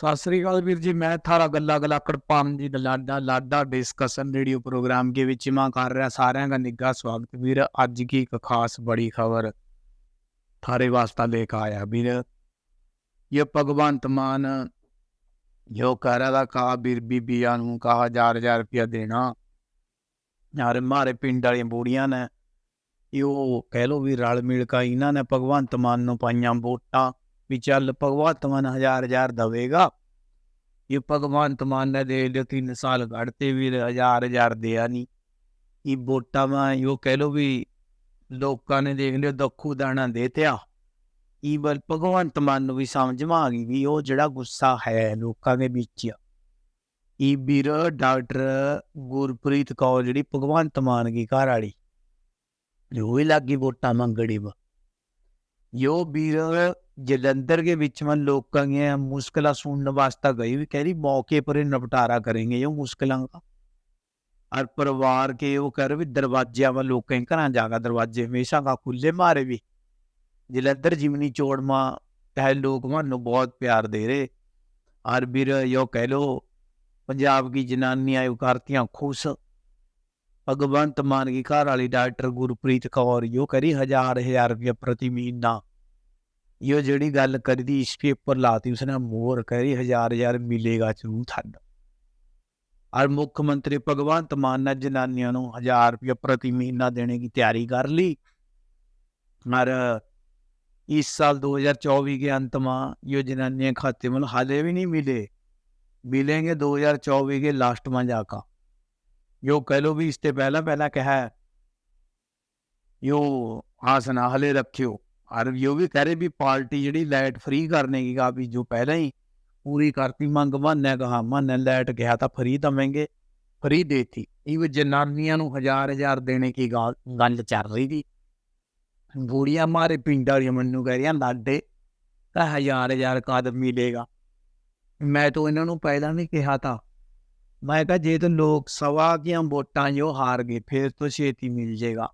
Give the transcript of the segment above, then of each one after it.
ਸਤਿ ਸ੍ਰੀ ਅਕਾਲ ਵੀਰ ਜੀ, ਮੈਂ ਥਾਰਾ ਗੱਲਾ ਗੱਲਾ ਕੜਪਾਮ ਦੀ ਲਾਡਾ ਲਾਡਾ ਡਿਸਕਸ਼ਨ ਰੇਡੀਓ ਪ੍ਰੋਗਰਾਮ ਦੇ ਵਿੱਚ ਮੈਂ ਕਰ ਰਿਹਾ, ਸਾਰਿਆਂ ਦਾ ਨਿੱਘਾ ਸਵਾਗਤ ਵੀਰ। ਅੱਜ ਕੀ ਇੱਕ ਖਾਸ ਬੜੀ ਖਬਰ ਥਾਰੇ ਵਾਸਤਾ ਲੈ ਕੇ ਆਇਆ ਵੀਰ। ਇਹ ਭਗਵੰਤ ਮਾਨ ਜੋ ਕਰ ਰਿਹਾ ਕਾ ਬੀਰ ਬੀਬੀਆਂ ਨੂੰ ਕਹਾ 1000 ਰੁਪਿਆ ਦੇਣਾ, ਯਾਰ ਮਾਰੇ ਪਿੰਡ ਵਾਲੀਆਂ ਬੂੜੀਆਂ ਨੇ, ਇਹ ਉਹ ਕਹਿ ਲੋ ਵੀ ਰਲ ਮਿਲ ਕੇ, ਇਹਨਾਂ ਨੇ ਭਗਵੰਤ ਮਾਨ ਨੂੰ ਪਾਈਆਂ ਵੋਟਾਂ। ਵੀ ਚੱਲ ਭਗਵੰਤ ਮਾਨ ਹਜ਼ਾਰ ਹਜ਼ਾਰ ਦਵੇਗਾ। ਇਹ ਭਗਵੰਤ ਮਾਨ ਨੇ ਦੇ ਲਿਓ ਤਿੰਨ ਸਾਲ ਘੜਤੇ ਵੀ ਹਜ਼ਾਰ ਹਜ਼ਾਰ ਦਿਆ ਨਹੀਂ ਇਹ ਵੋਟਾਂ ਮੈਂ ਇਹ ਕਹਿ ਲੋ ਵੀ ਲੋਕਾਂ ਨੇ ਦੇਖ ਲਿਓ, ਦੱਖੂ ਦਾਣਾ ਦੇਤਿਆ ਇਹ ਬਲ ਭਗਵੰਤ ਮਾਨ ਨੂੰ ਵੀ ਸਮਝ ਮਾ ਆ ਗਈ ਵੀ ਉਹ ਜਿਹੜਾ ਗੁੱਸਾ ਹੈ ਲੋਕਾਂ ਦੇ ਵਿੱਚ ਇਹ ਵੀਰ ਡਾਕਟਰ ਗੁਰਪ੍ਰੀਤ ਕੌਰ ਜਿਹੜੀ ਭਗਵੰਤ ਮਾਨ ਦੀ ਘਰ ਵਾਲੀ, ਜੋ ਹੀ ਲੱਗੀ ਵੋਟਾਂ ਮੰਗੜੀ ਵਾ। ਯੋ ਵੀਰ जलंधर के बीच में लोग का ये मुश्किल सुनने वास्ता गई भी कह रही मौके पर ही निपटारा करेंगे ये मुश्किल का और परिवार के वो कह रहे भी दरवाजे में लोग कहीं घर जागा दरवाजे हमेशा का खुले मारे भी जलंधर जिमनी चौड़ में कहे लोग मानो बहुत प्यार दे रहे और फिर यो कह लो पंजाब की जनानियां यो करतियां खुश भगवंत मान की घर वाली डॉक्टर गुरप्रीत कौर यो करी हजार हजार रुपया प्रति महीना ਇਹ ਜਿਹੜੀ ਗੱਲ ਕਰੀ ਦੀ ਇਸ ਪੇਪਰ ਲਾਤੀ ਉਸਨੇ ਮੋਰ ਕਰੀ ਹਜ਼ਾਰ ਹਜ਼ਾਰ ਮਿਲੇਗਾ ਜ਼ਰੂਰ ਤੁਹਾਨੂੰ ਔਰ ਮੁੱਖ ਮੰਤਰੀ ਭਗਵੰਤ ਮਾਨ ਨੇ ਜਨਾਨੀਆਂ ਨੂੰ 1000 ਰੁਪਏ ਪ੍ਰਤੀ ਮਹੀਨਾ ਦੇਣੇ ਦੀ ਤਿਆਰੀ ਕਰ ਲਈ ਔਰ इस साल 2024 के अंत में ये जनानियां खाते में हाले भी नहीं मिले मिलेंगे 2024 के लास्ट में जाकर यो कह लो भी इससे पहला पहला कहा है यो आसना हले रखियो और यो भी कह रहे भी पार्टी ਜਿਹੜੀ ਲਾਈਟ ਫ੍ਰੀ ਕਰਨੇ की का भी जो पहले ही पूरी करती ਮੰਗ ਮੰਨੇ ਕਹਾ ਮੰਨੇ ਲਾਈਟ ਗਿਆ ਤਾਂ ਫ੍ਰੀ ਦਵਾਂਗੇ ਫ੍ਰੀ ਦੇਤੀ ਇਹ ਜਨਾਨੀਆਂ ਨੂੰ ਹਜ਼ਾਰ ਹਜ਼ਾਰ ਦੇਣੇ ਕੀ ਗੱਲ ਗੱਲ ਚੱਲ ਰਹੀ ਦੀ ਬੂੜੀਆਂ ਮਾਰੇ ਪਿੰਡਾਂ ਵਾਲੀਆਂ ਮੈਨੂੰ ਕਹਿ ਰਹੀਆਂ ਲਾਡੇ ਤਾਂ ਹਜ਼ਾਰ ਹਜ਼ਾਰ ਕਦ ਮਿਲੇਗਾ ਮੈਂ ਤਾਂ ਇਹਨਾਂ ਨੂੰ ਪਹਿਲਾਂ ਨਹੀਂ ਕਿਹਾ ਤਾਂ ਮੈਂ ਕਿਹਾ ਜੇ ਤਾਂ ਲੋਕ ਸਵਾ ਦੀਆਂ ਵੋਟਾਂ ਜੋ ਹਾਰ ਗਏ ਫਿਰ ਤਾਂ ਛੇਤੀ ਮਿਲ ਜਾਏਗਾ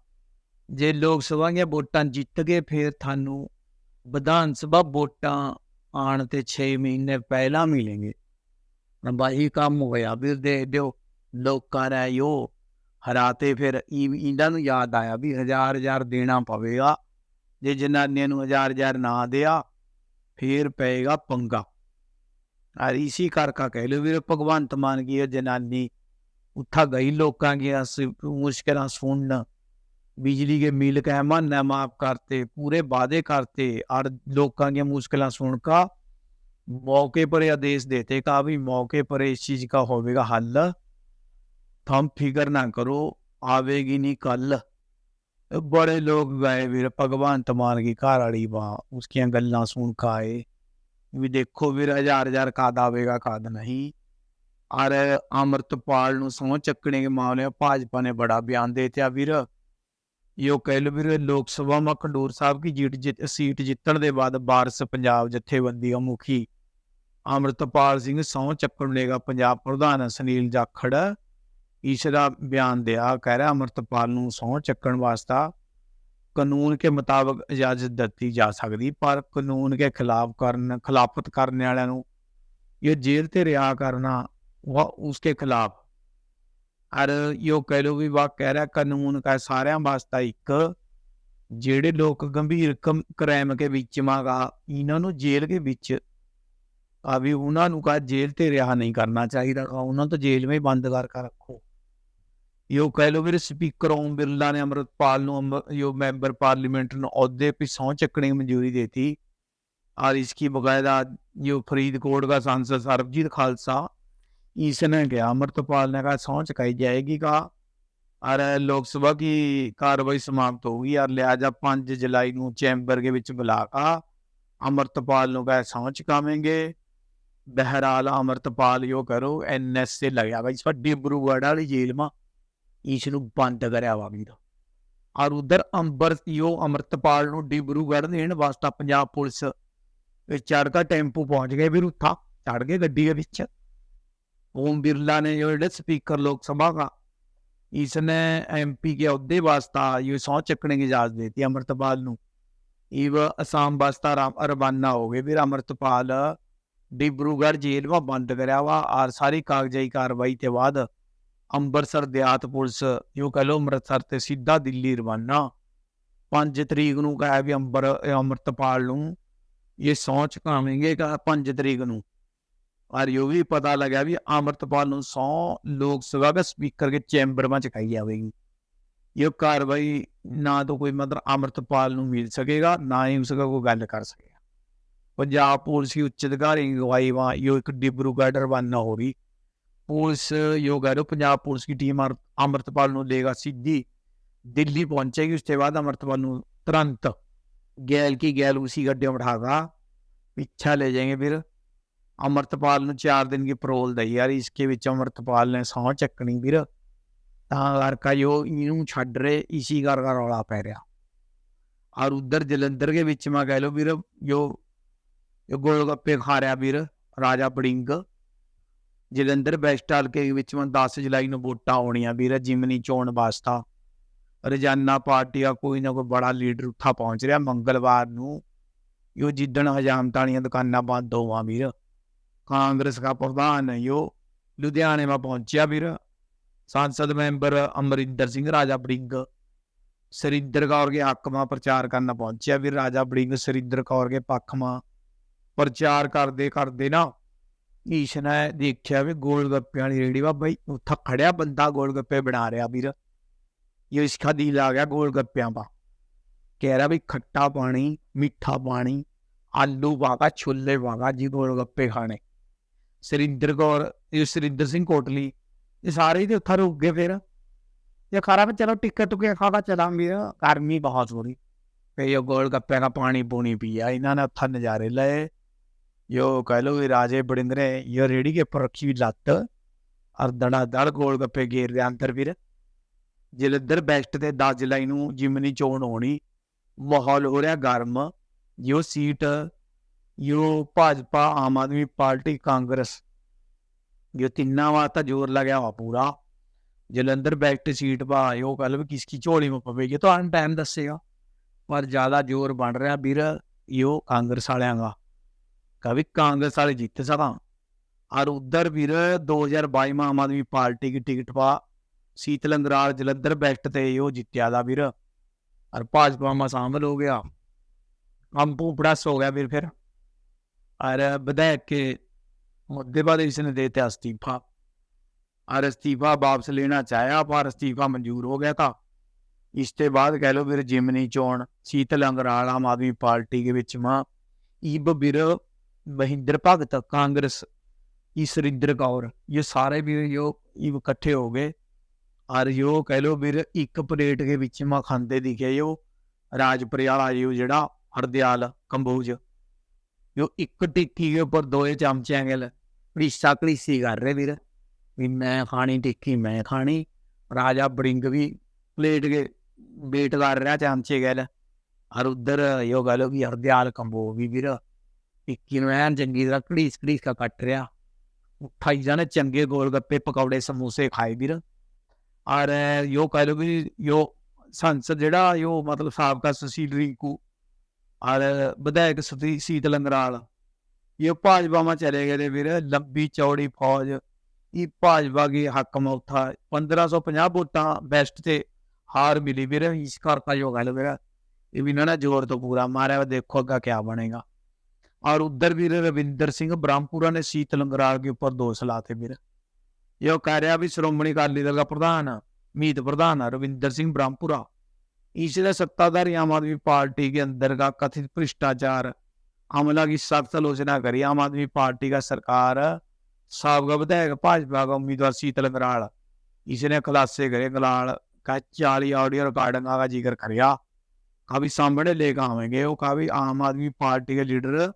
ਜੇ ਲੋਕ ਸਭਾ ਦੀਆਂ ਵੋਟਾਂ ਜਿੱਤ ਗਏ, ਫਿਰ ਤੁਹਾਨੂੰ ਵਿਧਾਨ ਸਭਾ ਵੋਟਾਂ ਆਣ ਤੇ 6 ਮਹੀਨੇ ਪਹਿਲਾਂ ਮਿਲਣਗੇ। ਬਾਹੀ ਕੰਮ ਹੋਇਆ ਵੀ ਦੇ ਦਿਓ, ਲੋਕਾਂ ਨੇ ਯੋ ਹਰਾਤੇ। ਫਿਰ ਇਹਨਾਂ ਨੂੰ ਯਾਦ ਆਇਆ ਵੀ ਹਜ਼ਾਰ ਹਜ਼ਾਰ ਦੇਣਾ ਪਵੇਗਾ। ਜੇ ਜਨਾਨੀਆਂ ਨੂੰ ਹਜ਼ਾਰ ਹਜ਼ਾਰ ਨਾ ਦਿਆ, ਫੇਰ ਪਏਗਾ ਪੰਗਾ। ਆ ਇਸੀ ਕਰਕੇ ਕਹਿ ਲੋ ਵੀਰ ਭਗਵੰਤ ਮਾਨ ਕੀ ਇਹ ਜਨਾਨੀ ਉੱਥਾ ਗਈ, ਲੋਕਾਂ ਦੀਆਂ ਸ- ਮੁਸ਼ਕਿਲਾਂ ਸੁਣਨ। बिजली के मिल का मान्य माफ करते पूरे वादे करते और लोगों की मुश्किलें सुनकर मौके पर ही आदेश देते कहा भी मौके पर इस चीज का होगा हल थम फिक्र ना करो आवेगी नहीं कल बड़े लोग गए ਵੀਰ ਭਗਵੰਤ ਮਾਨ ਕੀ ਘਰ ਵਾਲੀ ਵਾ ਉਸਕੀਆਂ ਗੱਲਾਂ ਸੁਣ ਕੇ ਆਏ ਵੀ ਦੇਖੋ ਵੀਰ ਹਜ਼ਾਰ ਹਜ਼ਾਰ ਕਾਦ ਆਵੇਗਾ ਕਾਦ ਨਹੀਂ ਔਰ ਅਮਰਤਪਾਲ ਨੂੰ ਸਹੁੰ ਚੱਕਣੇ ਦੇ ਮਾਮਲੇ ਭਾਜਪਾ ਨੇ ਬੜਾ ਬਿਆਨ ਦੇ ਦਿੱਤਾ ਵੀਰ ਯੋ ਕੈਲਬਰ ਲੋਕ ਸਭਾ ਮਾ ਖੰਡੂਰ ਸਾਹਿਬ ਕੀ ਜੀਤ ਸੀਟ ਜਿੱਤਣ ਦੇ ਬਾਅਦ ਬਾਰਸ ਪੰਜਾਬ ਜਥੇਬੰਦੀ ਦਾ ਮੁਖੀ ਅਮਰਤਪਾਲ ਸਿੰਘ ਸੌ ਚੱਕਣ ਲੇਗਾ ਪੰਜਾਬ ਪ੍ਰਧਾਨ ਸੁਨੀਲ ਜਾਖੜ। ਈਸ਼ਰਾ ਬਿਆਨ ਦਿਆ ਕਹਿ ਰਿਹਾ ਅਮਰਤਪਾਲ ਨੂੰ ਸੌ ਚੱਕਣ ਵਾਸਤਾ ਕਾਨੂੰਨ ਕੇ ਮੁਤਾਬਕ ਇਜਾਜ਼ਤ ਦਿੱਤੀ ਜਾ ਸਕਦੀ, ਪਰ ਕਾਨੂੰਨ ਕੇ ਖਿਲਾਫ ਕਰਨ, ਖਿਲਾਫਤ ਕਰਨ ਵਾਲਿਆਂ ਨੂੰ ਇਹ ਜੇਲ੍ਹ ਤੇ ਰਿਹਾ ਕਰਨਾ ਵਾ ਉਸਕੇ ਖਿਲਾਫ ਔਰ ਯੋ ਕਹਿ ਲੋ ਵੀ ਵਾ ਕਹਿ ਰਿਹਾ, ਕਾਨੂੰਨ ਕਾ ਸਾਰਿਆਂ ਵਾਸਤਾ ਇੱਕ। ਜਿਹੜੇ ਲੋਕ ਗੰਭੀਰ ਕ੍ਰਾਈਮ ਕੇ ਵਿੱਚ ਮਾਗਾ ਇਹਨਾਂ ਨੂੰ ਜੇਲ੍ਹ ਦੇ ਵਿੱਚ ਆ ਵੀ ਉਹਨਾਂ ਨੂੰ ਕਾ ਜੇਲ੍ਹ ਤੇ ਰਿਹਾ ਨਹੀਂ ਕਰਨਾ ਚਾਹੀਦਾ ਉਹਨਾਂ ਤੋਂ ਜੇਲ੍ਹ ਵਿੱਚ ਬੰਦ ਕਰਕੇ ਰੱਖੋ। ਯੋ ਕਹਿ ਲੋ ਵੀ ਸਪੀਕਰ ਓਮ ਬਿਰਲਾ ਨੇ ਅਮਰਤਪਾਲ ਨੂੰ ਯੋ ਮੈਂਬਰ ਪਾਰਲੀਮੈਂਟ ਨੂੰ ਅਹੁਦੇ ਪਿਛੋਂ ਚੱਕਣੇ ਮਨਜ਼ੂਰੀ ਦੇਤੀ। ਔਰ ਇਸकी ਬਕਾਇਦਾ ਜੋ ਫਰੀਦਕੋਟ ਦਾ ਸੰਸਦ ਸਰਬਜੀਤ ਖਾਲਸਾ इसने कहा अमृतपाल ने कहा सौं चुकाई जाएगी कहा और लोकसभा की कार्रवाई समाप्त होगी और लिहाजा पांच जुलाई ਨੂੰ ਚੈਂਬਰ ਦੇ ਵਿੱਚ ਬੁਲਾ ਕੇ ਅਮਰਤਪਾਲ ਨੂੰ ਕਹੇ ਸਹੁੰ ਚੁਕਾਵੇਂਗੇ ਬਹਿਰਾਲ ਅਮਰਤਪਾਲ ਯੋ ਕਰੋ ਐਨਐਸ ਤੇ ਲੱਗਿਆ ਬਈ ਸੱਡੀ ਬਰੂਗੜ ਵਾਲੀ ਜੇਲ੍ਹ ਮਾ ਇਸ ਨੂੰ ਬੰਦ ਕਰਿਆ ਵਾ ਵੀਰ ਔਰ ਉਧਰ ਅੰਬਰ ਯੋ ਅਮਰਤਪਾਲ ਨੂੰ ਡਿਬਰੂਗੜ੍ਹ ਦੇਣ ਵਾਸਤਾ ਪੰਜਾਬ ਪੁਲਿਸ ਵਿੱਚ ਚੜ੍ਹ ਕੇ ਟੈਂਪੂ ਪਹੁੰਚ ਗਏ ਵੀਰ ਉੱਥਾ ਚੜ ਗਏ ਗੱਡੀ ਦੇ ਵਿੱਚ ओम बिरला ने जो ਜਿਹੜੇ स्पीकर लोकसभा का इसने एमपी के अहदे वास्ता ये सौ चकने की इजाजत देती अमृतपाल ਨੂੰ इव असम वास्ता रा- रवाना हो गए फिर अमृतपाल ਡਿਬਰੂਗੜ੍ਹ ਜੇਲ੍ਹ ਵਾ ਬੰਦ ਕਰਿਆ ਵਾ ਔਰ ਸਾਰੀ ਕਾਗਜ਼ਾਈ ਕਾਰਵਾਈ ਤੇ ਬਾਅਦ ਅੰਮ੍ਰਿਤਸਰ ਦਿਆਤ ਪੁਲਿਸ ਜੋ ਕਹ ਲੋ ਅੰਮ੍ਰਿਤਸਰ ਤੇ ਸਿੱਧਾ ਦਿੱਲੀ ਰਵਾਨਾ 5 ਤਰੀਕ ਨੂੰ ਕਹਾ ਵੀ ਅੰਬਰ ਇਹ ਅੰਮ੍ਰਿਤਪਾਲ ਨੂੰ ਇਹ ਸਹੁੰ ਚੁਕਾਵੇਂਗੇ ਕਹਾ 5 ਤਰੀਕ ਨੂੰ और यो ਵੀ पता लगा भी अमृतपाल सौ लोग सभा का स्पीकर के चैम्बर में चखाई जाएगी ये कार्रवाई ना तो कोई मतलब अमृतपाल मिल सकेगा ना ही उसका कोई गल कर सकेगा ਪੰਜਾਬ ਪੁਲਿਸ ਦੀ ਉੱਚ ਅਧਿਕਾਰੀ ਗਵਾਈ ਵਾ ਯੋ ਇੱਕ ਡਿਬਰੂਗੜ੍ਹ ਰਵਾਨਾ ਹੋ ਰਹੀ ਪੁਲਿਸ ਯੋਗਾ ਰੋ ਪੰਜਾਬ ਪੁਲਿਸ ਦੀ ਟੀਮ ਅਮਰਤਪਾਲ ਨੂੰ ਲੇਗਾ ਸਿੱਧੀ ਦਿੱਲੀ ਪਹੁੰਚੇਗੀ, ਉਸ ਤੋਂ ਬਾਅਦ ਅਮਰਤਪਾਲ ਨੂੰ ਤੁਰੰਤ ਗੈਲ ਕੀ ਗੈਲ ਉਸੀ ਗੱਡੇ ਬਿਠਾਗਾ ਪਿੱਛਾ ਲੈ ਜਾਏਗੇ ਫਿਰ। ਅਮਰਤਪਾਲ ਨੂੰ 4 ਦਿਨ ਦੀ ਪਰੋਲ ਦਈ ਯਾਰ ਇਸਕੇ ਵਿੱਚ ਅਮਰਤਪਾਲ ਨੇ ਸਹੁੰ ਚੱਕਣੀ ਵੀਰ। ਤਾਂ ਕਰਕੇ ਜੋ ਇਹਨੂੰ ਛੱਡ ਰਹੇ, ਇਸੀ ਕਰ ਰੌਲਾ ਪੈ ਰਿਹਾ। ਔਰ ਉਧਰ ਜਲੰਧਰ ਦੇ ਵਿੱਚ ਮੈਂ ਕਹਿ ਲੋ ਵੀਰ, ਜੋ ਜੋ ਗੋਲਗੱਪੇ ਖਾ ਰਿਹਾ ਵੀਰ, ਰਾਜਾ ਬੜਿੰਗ। ਜਲੰਧਰ ਬੈਸਟ ਹਲਕੇ ਵਿੱਚ ਮੈਂ 10 ਜੁਲਾਈ ਨੂੰ ਵੋਟਾਂ ਆਉਣੀਆਂ ਵੀਰ, ਜਿਮਨੀ ਚੋਣ ਵਾਸਤਾ। ਰੋਜ਼ਾਨਾ ਪਾਰਟੀ ਦਾ ਕੋਈ ਨਾ ਕੋਈ ਬੜਾ ਲੀਡਰ ਉੱਥਾ ਪਹੁੰਚ ਰਿਹਾ ਮੰਗਲਵਾਰ ਨੂੰ। ਯੋ ਜਿੱਦਣ ਹਜਾਮਤਾਂ ਵਾਲੀਆਂ ਦੁਕਾਨਾਂ ਬੰਦ ਹੋਵਾਂ ਵੀਰ। ਕਾਂਗਰਸ ਦਾ ਪ੍ਰਧਾਨ ਯੋ ਲੁਧਿਆਣੇ ਮਾ ਪਹੁੰਚਿਆ ਵੀਰ। ਸੰਸਦ ਮੈਂਬਰ ਅਮਰਿੰਦਰ ਸਿੰਘ, ਰਾਜਾ ਬੜਿੰਗ ਸਰਿੰਦਰ ਕੌਰ ਕੇ ਹੱਕ ਮਾ ਪ੍ਰਚਾਰ ਕਰਨ ਪਹੁੰਚਿਆ ਵੀਰ। ਰਾਜਾ ਬੜਿੰਗ ਸਰਿੰਦਰ ਕੌਰ ਕੇ ਪੱਖ ਮਾ ਪ੍ਰਚਾਰ ਕਰਦੇ ਕਰਦੇ ਨਾ ਈਸ਼ ਨੇ ਦੇਖਿਆ ਵੀ ਗੋਲ ਗੱਪਿਆਂ ਵਾਲੀ ਰੇੜੀ ਵਾ ਬਈ ਉੱਥਾ ਖੜਿਆ ਬੰਦਾ ਗੋਲ ਗੱਪੇ ਬਣਾ ਰਿਹਾ ਵੀਰ। ਇਹ ਇਸਕਾ ਦਿਲ ਆ ਗਿਆ ਗੋਲ ਗੱਪਿਆਂ ਦਾ ਕਹਿ ਰਿਹਾ ਵੀ ਖੱਟਾ ਪਾਣੀ, ਮਿੱਠਾ ਪਾਣੀ, ਆਲੂ ਵਾਗਾ, ਛੋਲੇ ਵਾਗਾ ਜੀ ਗੋਲ ਗੱਪੇ ਖਾਣੇ। ਸਰਿੰਦਰ ਗੌਰ ਇਹ ਸਰਿੰਦਰ ਸਿੰਘ ਕੋਟਲੀ, ਇਹ ਸਾਰੇ ਹੀ ਤੇ ਉੱਥਾ ਰੁਕ ਗਏ ਫਿਰ। ਇਹ ਖਾਰਾ ਵਿੱਚ ਚਲੋ ਟਿਕਟ ਟੁਕੇ ਖਾਵਾ ਚਲਾਂਗੇ ਗਰਮੀ ਬਹੁਤ ਹੋ ਫੇ ਇਹ ਗੋਲ ਗੱਪੇ ਦਾ ਪਾਣੀ ਪੂਣੀ ਪੀਆ ਇਹਨਾਂ ਨੇ ਉੱਥਾ ਨਜ਼ਾਰੇ ਲਏ। ਯੋ ਕਹ ਲੋ ਵੀ ਰਾਜੇ ਬੜਿੰਦਰ ਇਹ ਰੇੜੀ ਕੇ ਪਰ ਲੱਤ ਅਰ ਦੜਾ ਦੜ ਗੋਲ ਗੱਪੇ ਗੇਰ ਦੇ ਅੰਦਰ ਫਿਰ। ਵੀਰ ਜਲੰਧਰ ਬੈਸਟ ਤੇ 10 ਜੁਲਾਈ ਨੂੰ ਜਿਮਨੀ ਚੋਣ ਹੋਣੀ, ਮਾਹੌਲ ਹੋ ਰਿਹਾ ਗਰਮ। ਜੋ ਸੀਟ ਜੋ ਭਾਜਪਾ ਆਮ ਆਦਮੀ ਪਾਰਟੀ ਕਾਂਗਰਸ ਜੋ ਤਿੰਨਾਂ ਵਾ ਤਾਂ ਜ਼ੋਰ ਲਗਿਆ ਵਾ ਪੂਰਾ ਜਲੰਧਰ ਬੈਸਟ ਸੀਟ ਪਾ ਜੋ ਕੱਲ ਵੀ ਕਿਸ ਕੀ ਝੋਲੀ ਮੇ ਪਵੇਗੀ ਤੁਹਾਨੂੰ ਟਾਈਮ ਦੱਸੇਗਾ ਪਰ ਜ਼ਿਆਦਾ ਜ਼ੋਰ ਬਣ ਰਿਹਾ ਵੀਰ ਯੋ ਕਾਂਗਰਸ ਵਾਲਿਆਂ ਦਾ कभी कांग्रेस वाले जीत सका और उधर फिर 2022 में आम आदमी पार्टी की टिकट पा शीतल अंगराल जलंधर बेस्ट थे यो जित्या था फिर और भाजपा में शामिल हो गया कंपू प्लस हो गया फिर फिर और विधायक के मुद्दे पर इसने देते इस्तीफा और इस्तीफा वापस लेना चाहा पर इस्तीफा मंजूर हो गया था इसके बाद कह लो फिर जिमनी चोन शीतल अंगराल आम आदमी पार्टी के विच में ईब बिर महिंद्र भगत कांग्रेस ये सुरिंदर कौर ये सारे भी यो ईब इकट्ठे हो गए और यो कह लो फिर एक पलेट के विच में खांदे दिखे यो राजप्रियाला यो जेड़ा हरदयाल कंबोज यो ਜੋ ਇੱਕ ਟਿੱਕੀ ਦੇ ਉੱਪਰ ਦੋਏ ਚਮਚਿਆਂ ਗਲ ਰਿਸ਼ਤਾ ਕਲੀਸੀ ਕਰ ਰਹੇ ਵੀਰ, ਵੀ ਮੈਂ ਖਾਣੀ ਟਿੱਕੀ ਮੈਂ ਖਾਣੀ। ਰਾਜਾ ਬਰਿੰਗ ਵੀ ਪਲੇਟ ਕੇ ਵੇਟ ਕਰ ਰਿਹਾ ਚਮਚੇ ਗਲ ਹਰ ਉਧਰ ਯੋ ਗਲੋ ਵੀ ਹਰਦਿਆਲ ਕੰਬੋ ਵੀ ਵੀਰ ਟਿੱਕੀ ਨੂੰ ਐਨ ਚੰਗੀ ਤਰ੍ਹਾਂ ਕੜੀਸ ਕੜੀਸ ਕਾ ਕੱਟ ਰਿਹਾ। ਉਠਾਈ ਜਾਣੇ ਚੰਗੇ ਗੋਲ ਗੱਪੇ ਪਕੌੜੇ, ਸਮੋਸੇ ਖਾਏ ਵੀਰ। ਔਰ ਯੋ ਕਹ ਲੋ ਵੀ ਯੋ ਸੰਸਦ ਜਿਹੜਾ ਯੋ ਮਤਲਬ ਸਾਬਕਾ ਸੁਸ਼ੀਲ ਰਿੰਕੂ ਔਰ ਵਿਧਾਇਕ ਸਤੀ, ਸੀਤ ਲੰਗਰਾਲ। ਇਹ ਭਾਜਪਾ ਭਾਜਪਾਵਾਂ ਚਲੇ ਗਏ ਨੇ ਵੀਰ, ਲੰਬੀ ਚੌੜੀ ਫੌਜ। ਇਹ ਭਾਜਪਾ ਦੇ ਹੱਕ ਮੌਥਾ 1550 ਵੋਟਾਂ ਬੈਸਟ ਤੇ ਹਾਰ ਮਿਲੀ ਵੀਰ, ਇਸ ਕਰਤਾ ਜੋ ਗੱਲ ਵੀਰ। ਇਹ ਵੀ ਨਾ ਜ਼ੋਰ ਤੋਂ ਪੂਰਾ ਮਾਰਿਆ ਦੇਖੋ ਅੱਗਾ ਕੀ ਬਣੇਗਾ। ਔਰ ਉਧਰ ਵੀਰ ਰਵਿੰਦਰ ਸਿੰਘ ਬ੍ਰਾਹਮਪੁਰਾ ਨੇ ਸੀਤ ਲੰਗਰਾਲ ਦੇ ਉੱਪਰ ਦੋਸ਼ ਲਾਤੇ ਵੀਰ। ਇਹ ਕਹ ਰਿਹਾ ਵੀ ਸ਼੍ਰੋਮਣੀ ਅਕਾਲੀ ਦਲ ਦਾ ਪ੍ਰਧਾਨ, ਮੀਤ ਪ੍ਰਧਾਨ ਰਵਿੰਦਰ ਸਿੰਘ ਬ੍ਰਾਹਮਪੁਰਾ। इसलिए सत्ताधारी आम आदमी पार्टी के अंदर का कथित भ्रष्टाचार हमला की सख्त आलोचना करी आम आदमी पार्टी का सरकार सबका विधायक भाजपा का उम्मीदवार शीतल गराल इसने खुलासे करे गलाल का चाली ऑडियो रिकॉर्डिंग का जिक्र करिया काफी सामने लेकर आवेंगे वो काफी आम आदमी पार्टी के लीडर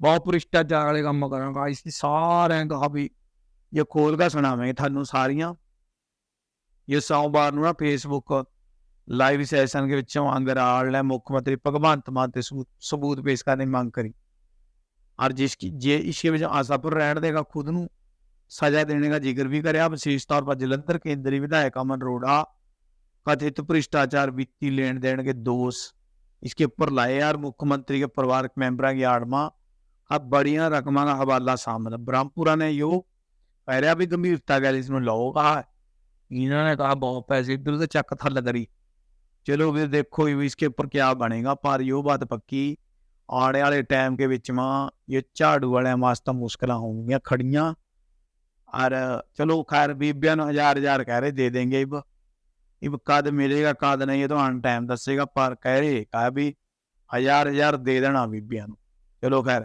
ਬਹੁਤ ਭ੍ਰਿਸ਼ਟਾਚਾਰ ਵਾਲੇ ਕੰਮ ਕਰਾਂਗਾ ਇਸ ਸਾਰਿਆਂ ਦਾ ਵੀ ਇਹ ਖੋਲ ਕੇ ਸੁਣਾਵਾਂਗੇ ਤੁਹਾਨੂੰ ਸਾਰੀਆਂ ਇਹ ਸੋਮਵਾਰ ਨੂੰ ਨਾ ਫੇਸਬੁੱਕ ਲਾਈਵ ਸੈਸ਼ਨ ਦੇ ਵਿੱਚੋਂ ਅੰਗਰਾਲ ਨੇ ਮੁੱਖ ਮੰਤਰੀ ਭਗਵੰਤ ਮਾਨ ਤੇ ਸਬੂਤ ਪੇਸ਼ ਕਰਨ ਦੀ ਮੰਗ ਕਰੀ ਔਰ ਜਿਸ ਕੀ ਜੇ ਇਸਕੇ ਵਿੱਚ ਆਸਾਪੁਰ ਰਹਿਣ ਦੇਗਾ ਖੁਦ ਨੂੰ ਸਜ਼ਾ ਦੇਣੇ ਦਾ ਜ਼ਿਕਰ ਵੀ ਕਰਿਆ ਵਿਸ਼ੇਸ਼ ਤੌਰ ਪਰ ਜਲੰਧਰ ਕੇਂਦਰੀ ਵਿਧਾਇਕ ਅਮਨ ਅਰੋੜਾ कथित भ्रष्टाचार वित्तीय लेन देन के दोष इसके ऊपर लाए यार मुख्यमंत्री के परिवारक मेंबरों की आड़ में ਆ ਬੜੀਆਂ ਰਕਮਾਂ ਦਾ ਹਵਾਲਾ ਸਾਹਮਣੇ ਬ੍ਰਹਮਪੁਰਾ ਨੇ ਯੋ ਕਹਿ ਰਿਹਾ ਵੀ ਗੰਭੀਰਤਾ ਗੱਲ ਇਸ ਨੂੰ ਲਓ ਕਹਾ ਇਹਨਾਂ ਨੇ ਕਹਾ ਬਹੁਤ ਪੈਸੇ ਇਧਰ से ਚੱਕ ਥੱਲ ਕਰੀ ਚਲੋ ਫਿਰ ਦੇਖੋ ਵੀ इसके ऊपर क्या बनेगा पर यो बात पक्की आने वाले टाइम के ਵਿੱਚ ਮਾਂ ਇਹ ਝਾੜੂ ਵਾਲਿਆਂ ਵਾਸਤੇ ਮੁਸ਼ਕਲਾਂ ਹੋਣਗੀਆਂ ਖੜੀਆਂ और चलो खैर बीबिया ਨੂੰ ਹਜ਼ਾਰ ਹਜ਼ਾਰ ਕਹਿ ਰਹੇ ਦੇ देंगे इब इब कद मिलेगा कद नहीं ये तो आन टाइम दसेगा पर कह रहे कहा भी ਹਜ਼ਾਰ ਹਜ਼ਾਰ ਦੇ ਦੇਣਾ ਬੀਬੀਆਂ ਨੂੰ ਚਲੋ ਖੈਰ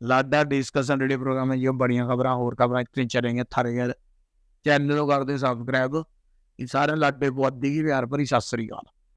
ਲਾਡਾ ਡਿਸਕਸ਼ਨ ਰੇਡੀਓ ਪ੍ਰੋਗਰਾਮ ਹੈ ਇਹ ਬੜੀਆਂ ਖਬਰਾਂ ਹੋਰ ਖਬਰਾਂ ਇੱਥੇ ਚੱਲਣਗੀਆਂ ਥਾਰੇ ਯਾਰ ਚੈਨਲ ਨੂੰ ਕਰਦੇ ਸਬਸਕ੍ਰਾਈਬ ਇਹ ਸਾਰੇ ਲਾਡੇ ਪੁਆਧੀ ਕੀ ਪਿਆਰ ਭਰੀ ਸਤਿ ਸ੍ਰੀ ਅਕਾਲ